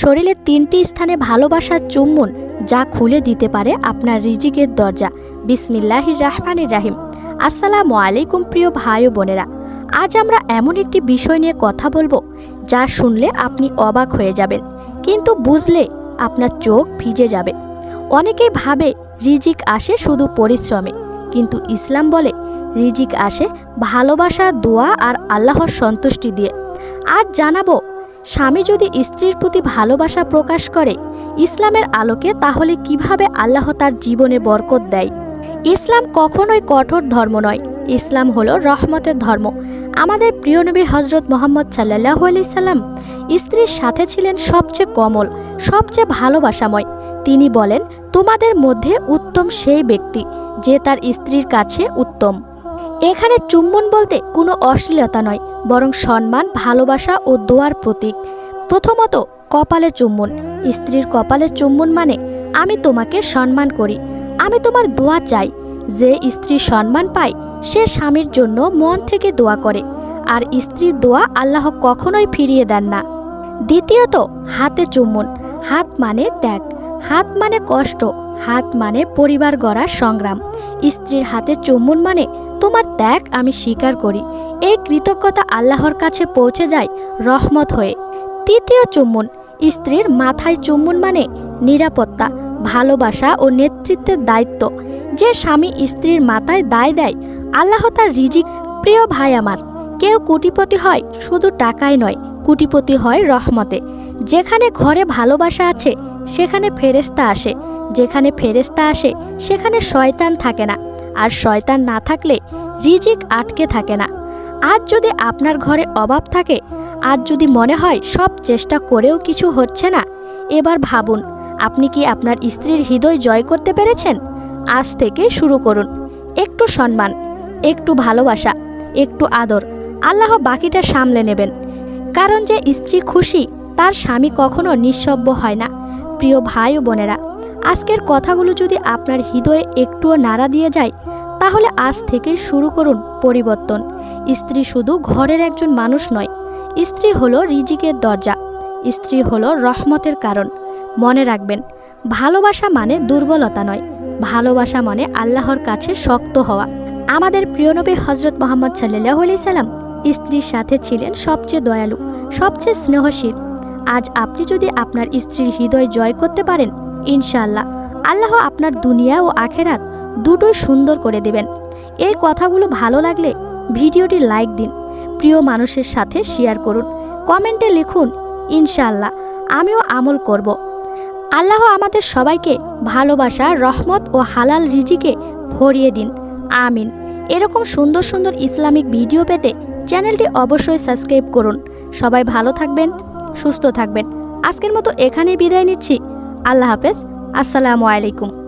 শরীরের তিনটি স্থানে ভালোবাসার চুম্বন যা খুলে দিতে পারে আপনার রিজিকের দরজা। বিসমিল্লাহির রাহমানির রাহিম। আসসালামু আলাইকুম প্রিয় ভাই ও বোনেরা। আজ আমরা এমন একটি বিষয় নিয়ে কথা বলব যা শুনলে আপনি অবাক হয়ে যাবেন, কিন্তু বুঝলে আপনার চোখ ভিজে যাবে। অনেকেই ভাবে রিজিক আসে শুধু পরিশ্রমে, কিন্তু ইসলাম বলে রিজিক আসে ভালোবাসা, দোয়া আর আল্লাহর সন্তুষ্টি দিয়ে। আজ জানাব স্বামী যদি স্ত্রীর প্রতি ভালোবাসা প্রকাশ করে ইসলামের আলোকে, তাহলে কীভাবে আল্লাহ তার জীবনে বরকত দেয়? ইসলাম কখনোই কঠোর ধর্ম নয়। ইসলাম হলো রহমতের ধর্ম। আমাদের প্রিয় নবী হজরত মোহাম্মদ সাল্লাহ সাল্লাম স্ত্রীর সাথে ছিলেন সবচেয়ে কমল, সবচেয়ে ভালোবাসাময়। তিনি বলেন, তোমাদের মধ্যে উত্তম সেই ব্যক্তি, যে তার স্ত্রীর কাছে উত্তম। এখানে চুম্বন বলতে কোনো অশ্লীলতা নয়, বরং সম্মান, ভালোবাসা ও দোয়ার প্রতীক। প্রথমত, কপালে চুম্বন। স্ত্রীর কপালে চুম্বন মানে আমি তোমাকে সম্মান করি। আমি তোমার দোয়া চাই। যে স্ত্রী সম্মান পায়, সে স্বামীর জন্য মন থেকে দোয়া করে। আর স্ত্রীর দোয়া আল্লাহ কখনোই ফিরিয়ে দেন না। দ্বিতীয়ত, হাতে চুম্বন। হাত মানে ত্যাগ। হাত মানে কষ্ট। হাত মানে পরিবার গড়ার সংগ্রাম। স্ত্রীর হাতে চুম্বন মানে তোমার ত্যাগ আমি স্বীকার করি। এই কৃতজ্ঞতা আল্লাহর কাছে পৌঁছে যায় রহমত হয়ে। তৃতীয় চুম্বন, স্ত্রীর মাথায় চুম্বন মানে নিরাপত্তা, ভালোবাসা ও নেতৃত্বের দায়িত্ব। যে স্বামী স্ত্রীর মাথায় দায় দেয়, আল্লাহ তার রিজিক, প্রিয় ভাই আমার। কেউ কোটিপতি হয় শুধু টাকায় নয়, কোটিপতি হয় রহমতে। যেখানে ঘরে ভালোবাসা আছে, সেখানে ফেরেস্তা আসে। যেখানে ফেরেস্তা আসে, সেখানে শয়তান থাকে না। আর শয়তান না থাকলে রিজিক আটকে থাকে না। আজ যদি আপনার ঘরে অভাব থাকে, আজ যদি মনে হয় সব চেষ্টা করেও কিছু হচ্ছে না, এবার ভাবুন, আপনি কি আপনার স্ত্রীর হৃদয় জয় করতে পেরেছেন? আজ থেকে শুরু করুন। একটু সম্মান, একটু ভালোবাসা, একটু আদর, আল্লাহ বাকিটা সামলে নেবেন। কারণ যে স্ত্রী খুশি, তার স্বামী কখনো নিঃসব্য হয় না। প্রিয় ভাই ও বোনেরা, আজকের কথাগুলো যদি আপনার হৃদয়ে একটুও নাড়া দিয়ে যায় তাহলে আজ থেকে শুরু করুন পরিবর্তন। স্ত্রী শুধু ঘরের একজন মানুষ নয়, স্ত্রী হলো রিজিকের দরজা, স্ত্রী হলো রহমতের কারণ। মনে রাখবেন, ভালোবাসা মানে দুর্বলতা নয়, ভালোবাসা মানে আল্লাহর কাছে শক্ত হওয়া। আমাদের প্রিয়নবী হজরত মোহাম্মদ সাল্লাহ আলি সাল্লাম স্ত্রীর সাথে ছিলেন সবচেয়ে দয়ালু, সবচেয়ে স্নেহশীল। আজ আপনি যদি আপনার স্ত্রীর হৃদয় জয় করতে পারেন, ইনশাআল্লাহ, আল্লাহ আপনার দুনিয়া ও আখেরাত দুটোই সুন্দর করে দেবেন। এই কথাগুলো ভালো লাগলে ভিডিওটি লাইক দিন। প্রিয় মানুষের সাথে শেয়ার করুন। কমেন্টে লিখুন, ইনশাআল্লাহ, আমিও আমল করব। আল্লাহ আমাদের সবাইকে ভালোবাসা, রহমত ও হালাল রিজিকে ভরিয়ে দিন। আমিন। এরকম সুন্দর সুন্দর ইসলামিক ভিডিও পেতে চ্যানেলটি অবশ্যই সাবস্ক্রাইব করুন। সবাই ভালো থাকবেন, সুস্থ থাকবেন। আজকের মতো এখানেই বিদায় নিচ্ছি। আল্লাহ হাফেজ। আসসালামু আলাইকুম।